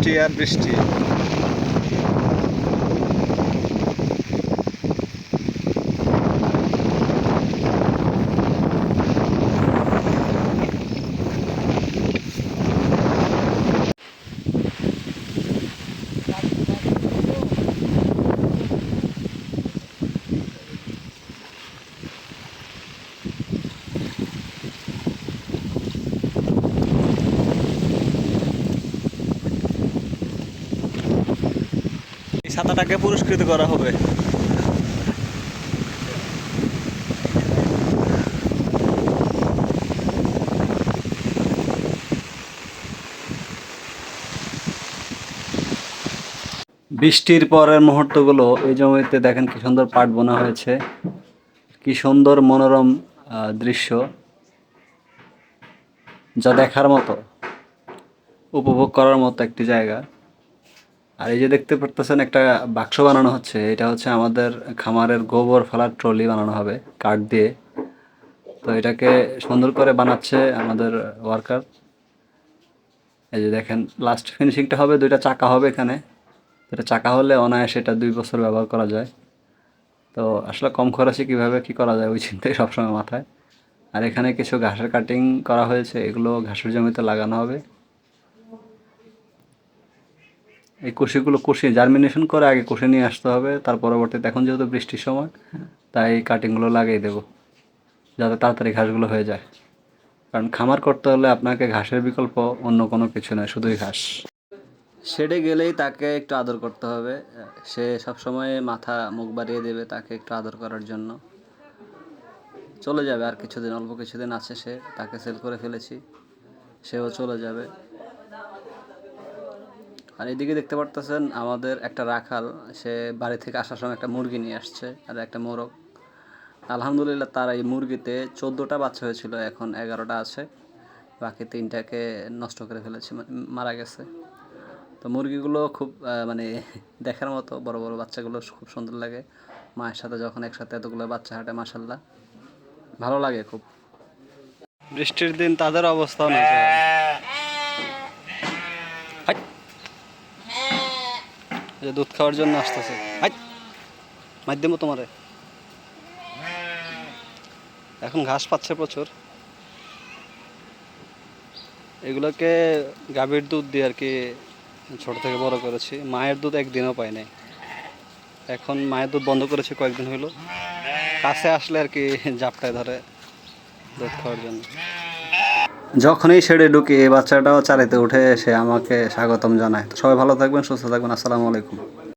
বৃষ্টি আর বৃষ্টি। ছাতাটাকে পুরস্কৃত করা হবে। বৃষ্টির পরের মুহূর্তগুলো এই জমিতে দেখেন কি সুন্দর পাট বোনা হয়েছে। কি সুন্দর মনোরম দৃশ্য। যা দেখার মতো, উপভোগ করার মতো একটি জায়গা। আর এই যে দেখতে পারতেছেন একটা বাক্স বানানো হচ্ছে, এটা হচ্ছে আমাদের খামারের গোবর ফেলার ট্রলি বানানো হবে, কাঠ দিয়ে। তো এটাকে সুন্দর করে বানাচ্ছে আমাদের ওয়ার্কার। এই যে দেখেন লাস্ট ফিনিশিংটা হবে, দুইটা চাকা হবে এখানে। এটা চাকা হলে অনায়াসে এটা দুই বছর ব্যবহার করা যায়। তো আসলে কম খরচে কীভাবে কী করা যায়, ওই চিন্তাই সবসময় মাথায়। আর এখানে কিছু ঘাসের কাটিং করা হয়েছে, এগুলো ঘাসের জমিতে লাগানো হবে। এই কুশিগুলো কুশি জার্মিনেশন করে আগে কুশি নিয়ে আসতে হবে, তার পরবর্তীতে এখন যেহেতু বৃষ্টির সময়, তাই কাটিংগুলো লাগিয়ে দেবো, যাতে তাড়াতাড়ি ঘাসগুলো হয়ে যায়। কারণ খামার করতে হলে আপনাকে ঘাসের বিকল্প অন্য কোনো কিছু নয়, শুধুই ঘাস। শেডে গেলেই তাকে একটু আদর করতে হবে। সে সবসময় মাথা মুখ বাড়িয়ে দেবে তাকে একটু আদর করার জন্য। চলে যাবে, আর কিছুদিন, অল্প কিছুদিন আছে সে, তাকে সেল করে ফেলেছি, সেও চলে যাবে। আর এদিকে দেখতে পারতেছেন আমাদের একটা রাখাল, সে বাড়ি থেকে আসার সময় একটা মুরগি নিয়ে আসছে, আর একটা মোরগ। আলহামদুলিল্লাহ তার এই মুরগিতে চোদ্দোটা বাচ্চা হয়েছিল, এখন এগারোটা আছে। বাকি তিনটাকে নষ্ট করে ফেলেছে মারা গেছে। তো মুরগিগুলো খুব মানে দেখার মতো বড় বড় বাচ্চাগুলো খুব সুন্দর লাগে। মায়ের সাথে যখন একসাথে এতগুলো বাচ্চা হাঁটে মাসাল্লাহ ভালো লাগে খুব। বৃষ্টির দিন তাদের অবস্থাও না দুধ খাওয়ার জন্য আসতেছে। হাই! মাধ্যমে তোমারে। এখন ঘাস পাচ্ছে প্রচুর। এগুলোকে গাভীর দুধ দিয়ে আর কি ছোট থেকে বড় করেছি। মায়ের দুধ একদিনও পাই নাই। এখন মায়ের দুধ বন্ধ করেছে কয়েকদিন হইল। কাছে আসলে আর কি জাপটায় ধরে দুধ খাওয়ার জন্য। যখনই ছেড়ে ঢুকি এই বাচ্চাটাও চারিতে উঠে এসে আমাকে স্বাগতম জানায়। সবাই ভালো থাকবেন, সুস্থ থাকবেন। আসসালামু আলাইকুম।